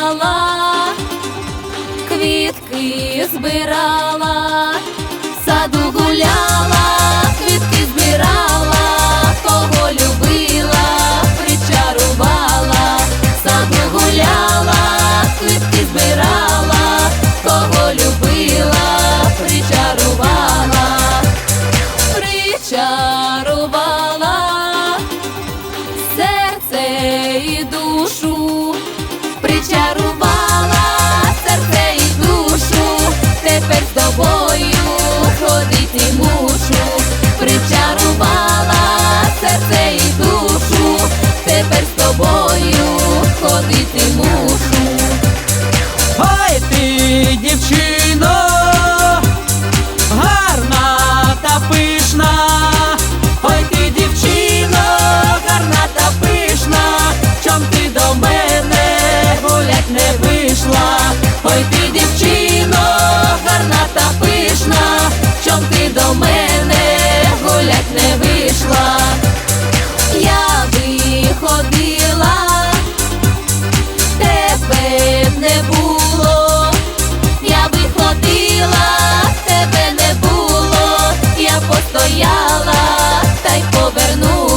гуляла, квітки збирала, в саду гуляла. засміяла, та й повернула.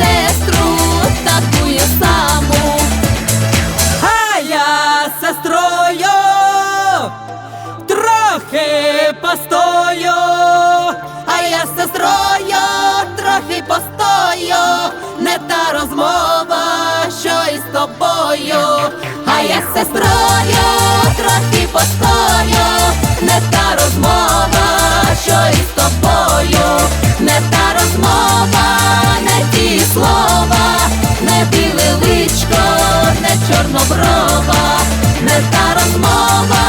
сестру такую саму. А я сестрою трохи постою, а я сестрою трохи постою, не та розмова, що із тобою, а я сестрою. розмова, не та розмова.